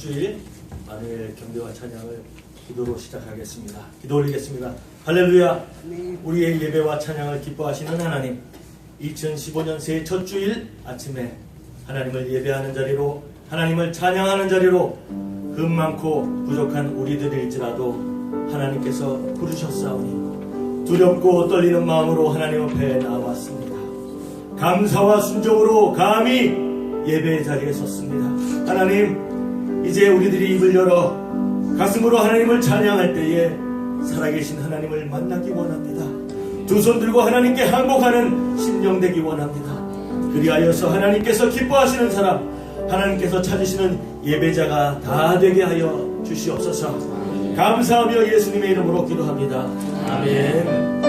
주일 만일 경배와 찬양을 기도로 시작하겠습니다. 기도 올리겠습니다. 할렐루야. 우리의 예배와 찬양을 기뻐하시는 하나님. 2015년 새해 첫 주일 아침에 하나님을 예배하는 자리로 하나님을 찬양하는 자리로 흠 많고 부족한 우리들일지라도 하나님께서 부르셨사오니 두렵고 떨리는 마음으로 하나님 앞에 나왔습니다. 감사와 순종으로 감히 예배의 자리에 섰습니다. 하나님, 이제 우리들이 입을 열어 가슴으로 하나님을 찬양할 때에 살아계신 하나님을 만나기 원합니다. 두 손 들고 하나님께 항복하는 심령 되기 원합니다. 그리하여서 하나님께서 기뻐하시는 사람, 하나님께서 찾으시는 예배자가 다 되게 하여 주시옵소서. 감사하며 예수님의 이름으로 기도합니다. 아멘.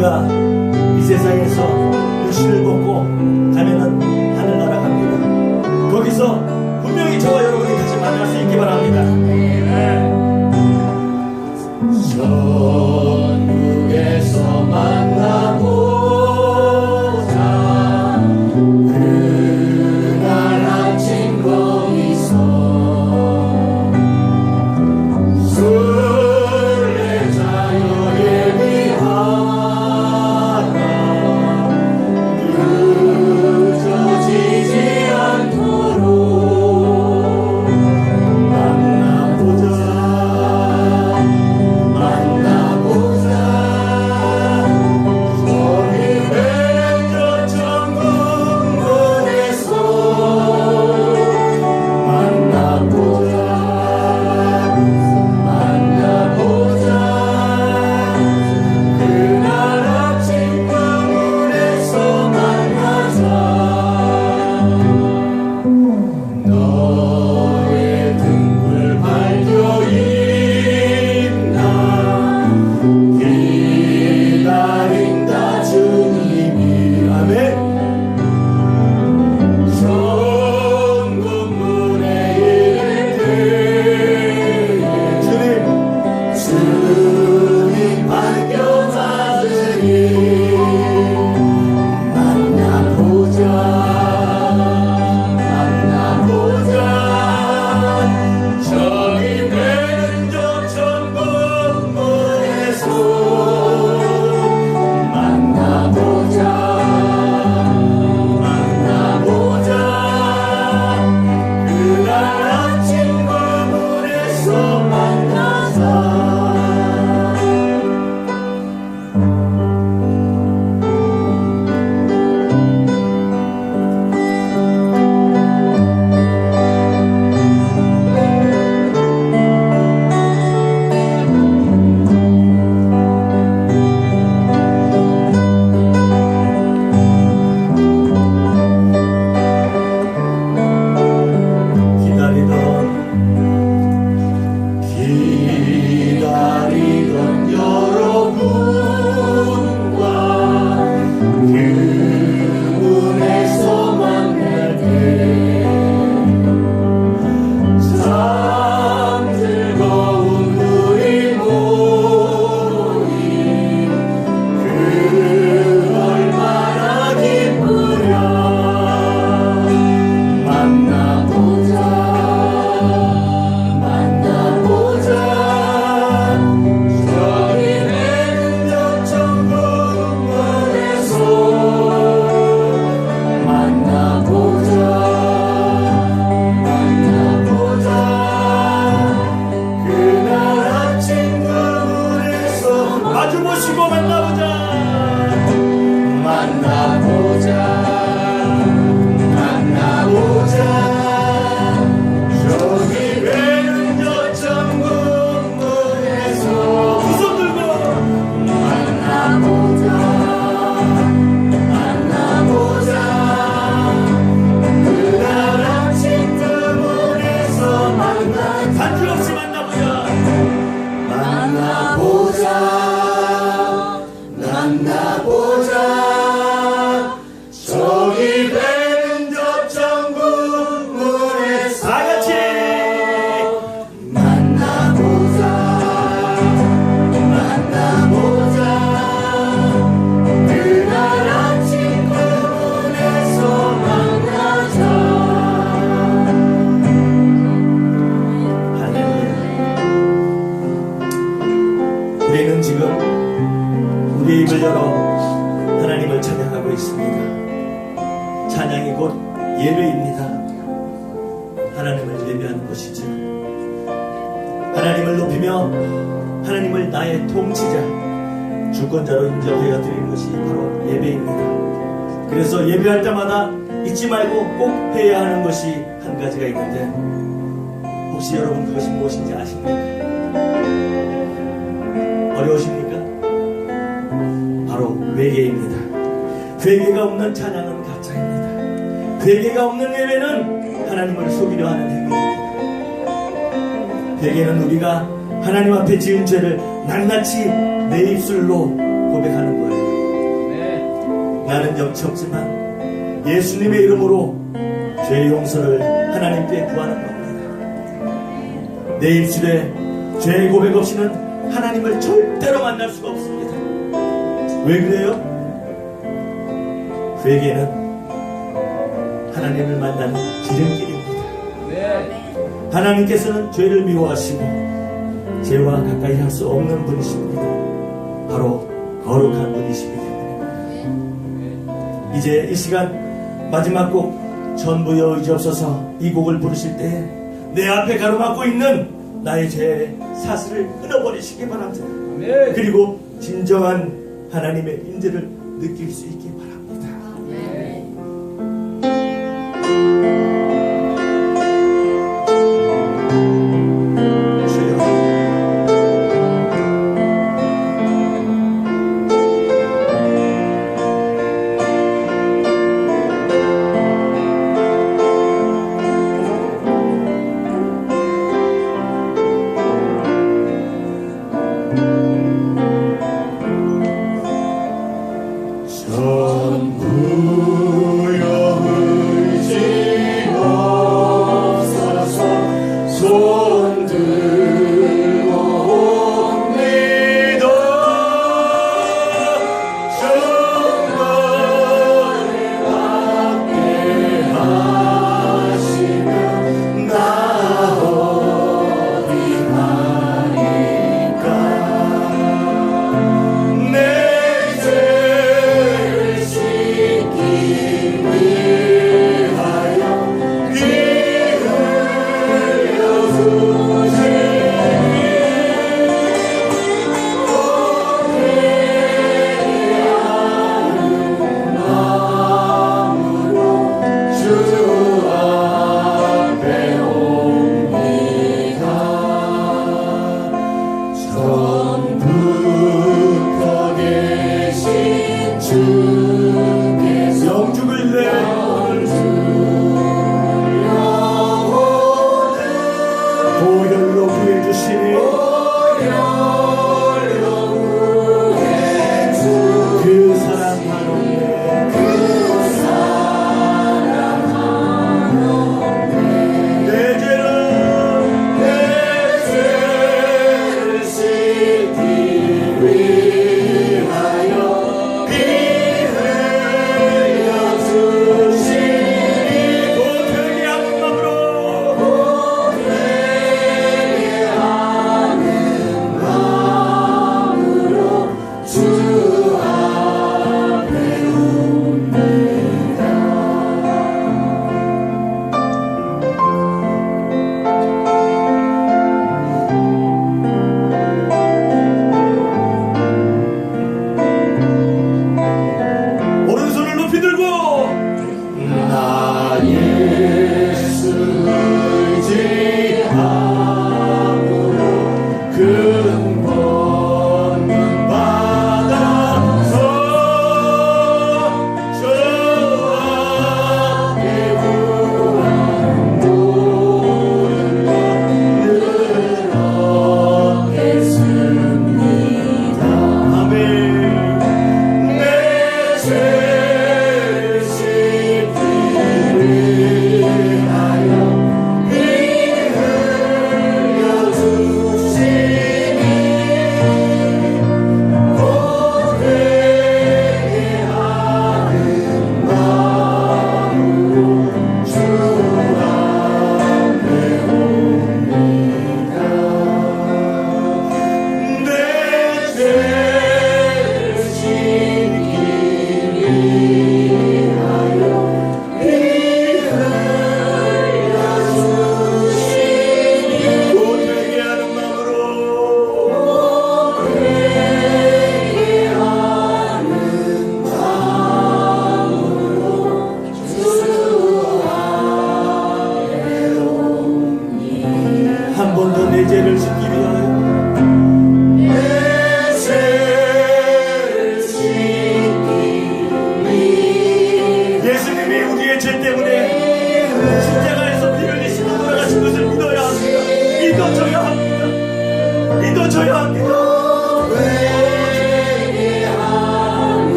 우리가 이 세상에서 육신을 벗고 가면은 하늘나라 갑니다. 거기서 분명히 저와 여러분이 다시 만날 수 있기 바랍니다. 회개가 없는 찬양은 가짜입니다. 회개가 없는 예배는 하나님을 속이려 하는 행위입니다. 회개는 우리가 하나님 앞에 지은 죄를 낱낱이 내 입술로 고백하는 거예요. 나는 영치 없지만 예수님의 이름으로 죄 용서를 하나님께 구하는 겁니다. 내 입술에 죄 고백 없이는 하나님을 절대로 만날 수가 없습니다. 왜 그래요? 회개는 하나님을 만나는 지름길입니다. 하나님께서는 죄를 미워하시고 죄와 가까이 할 수 없는 분이십니다. 바로 거룩한 분이시기 때문입니다. 이제 이 시간 마지막 곡 전부여 의지없어서 이 곡을 부르실 때에 내 앞에 가로막고 있는 나의 죄의 사슬을 끊어버리시기 바랍니다. 그리고 진정한 하나님의 인재를 느낄 수 있기